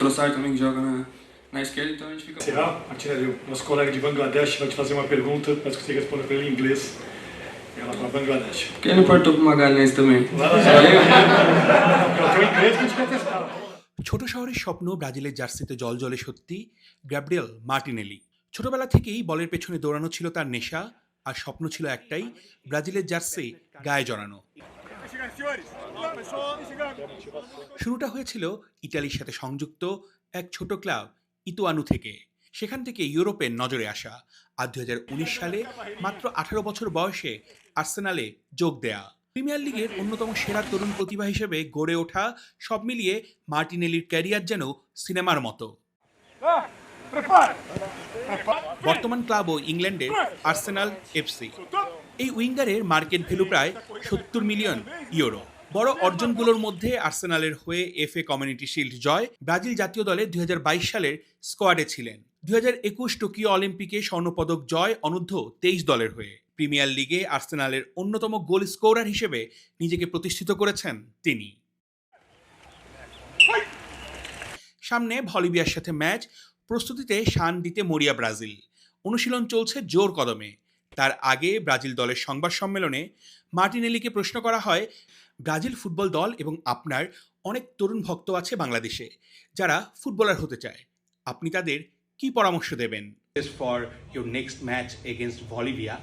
Pelo também que joga na, na esquerda, então a gente fica. Será, o nosso colega de Bangladesh vai te fazer uma pergunta, mas você responder para ele em inglês. Ela para Bangladesh. Por que não partou pro Magalhães também? Eu? É o teu inglês que a gente quer testar. ছোট শহরের স্বপ্ন ব্রাজিলের জার্সিতে জল জলে সত্যি Gabriel Martinelli ছোটবেলা থেকেই বলের পেছনে দৌড়ানো ছিল তার নেশা আর স্বপ্ন ছিল একটাই ব্রাজিলের জার্সি গায়ে জড়ানো শুরুটা হয়েছিল ইতালির সাথে সংযুক্ত এক ছোট ক্লাব, ইতোয়ানু থেকে। সেখান থেকে ইউরোপের নজরে আসা। আর দু হাজার উনিশ সালে মাত্র আঠারো বছর বয়সে আর্সেনালে যোগ দেয়া। প্রিমিয়ার লিগের অন্যতম সেরা তরুণ প্রতিভা হিসেবে গড়ে ওঠা সব মিলিয়ে মার্টিনেলির ক্যারিয়ার যেন সিনেমার মতো। বর্তমান ক্লাব ও ইংল্যান্ডের আর্সেনাল এফসি। এই উইঙ্গারের মার্কেট ভ্যালু প্রায় সত্তর মিলিয়ন ইউরো। বড় অর্জনগুলোর মধ্যে আর্সেনালের হয়ে এফ এ কমিউনিটি শিল্ড জয় ব্রাজিল জাতীয় দলে দুই হাজার বাইশ সালের স্কোয়াডে ছিলেন। দুই হাজার একুশ টোকিও অলিম্পিকে স্বর্ণপদক জয় অনূর্ধ্ব তেইশ দলের হয়ে। প্রিমিয়ার লিগে আর্সেনালের অন্যতম গোল স্কোরার হিসেবে নিজেকে প্রতিষ্ঠিত করেছেন তিনি। সামনে ভলিভিয়ার সাথে ম্যাচ, প্রস্তুতিতে শান দিতে মরিয়া ব্রাজিল। অনুশীলন চলছে জোর কদমে। তার আগে ব্রাজিল দলের সংবাদ সম্মেলনে মার্টিন এলিকে প্রশ্ন করা হয়, ব্রাজিল ফুটবল দল এবং আপনার অনেক তরুণ ভক্ত আছে বাংলাদেশে, যারা ফুটবলার হতে চায়। আপনি তাদের কি পরামর্শ দেবেন? For your next match against Bolivia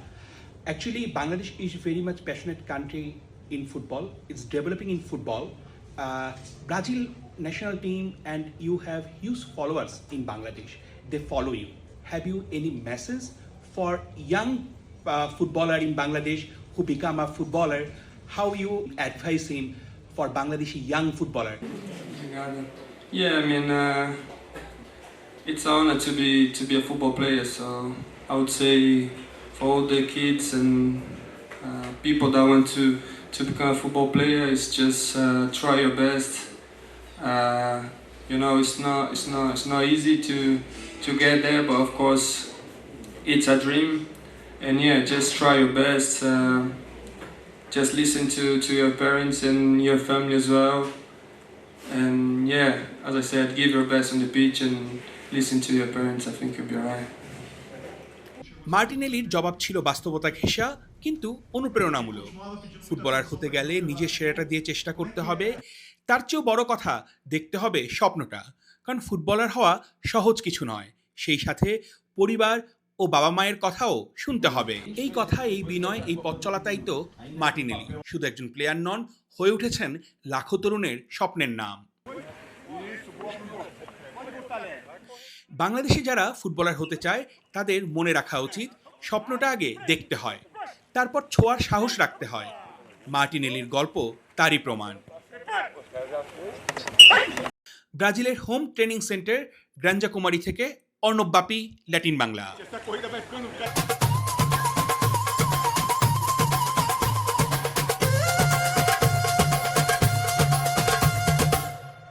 actually Bangladesh is very much passionate country in football it's developing in football Brazil national team and you have huge followers in Bangladesh they follow you have you any message for young uh, footballer in Bangladesh who become a footballer? How you advise him for Bangladeshi young footballer? Yeah, I mean, uh, it's an honor to be to be a football player. So I would say for all the kids and uh, people that want to to become a football player, is just uh, try your best. Uh, you know, it's not it's not it's not easy to to get there, but of course, it's a dream. And yeah, just try your best. Uh, just listen to, to your parents and your family as well. And yeah, as I said, give your best on the pitch and listen to your parents. I think you'll be alright. মার্টিনেলির জবাব ছিল বাস্তবতা ঘেঁষা কিন্তু অনুপ্রেরণামূলক footballer হতে গেলে নিজের সেরাটা দিয়ে চেষ্টা করতে হবে তার চেয়েও বড় কথা দেখতে হবে স্বপ্নটা কারণ ফুটবলার হওয়া সহজ কিছু নয় সেই সাথে পরিবার ও বাবা মায়ের কথাও শুনতে হবে। এই কথা এই বিনয়, এই পথ চলাটাই তো মার্টিনেলি শুধু একজন প্লেয়ার নন, হয়ে উঠেছেন লাখো তরুণের স্বপ্নের নাম। বাংলাদেশে যারা ফুটবলার হতে চায়, তাদের মনে রাখা উচিত, স্বপ্নটা আগে দেখতে হয়। তারপর ছোঁয়ার সাহস রাখতে হয়। মার্টিনেলির গল্প তারই প্রমাণ। ব্রাজিলের হোম ট্রেনিং সেন্টার গ্রাঞ্জাকুমারী থেকে অর্ণব বাপি ল্যাটিন বাংলা।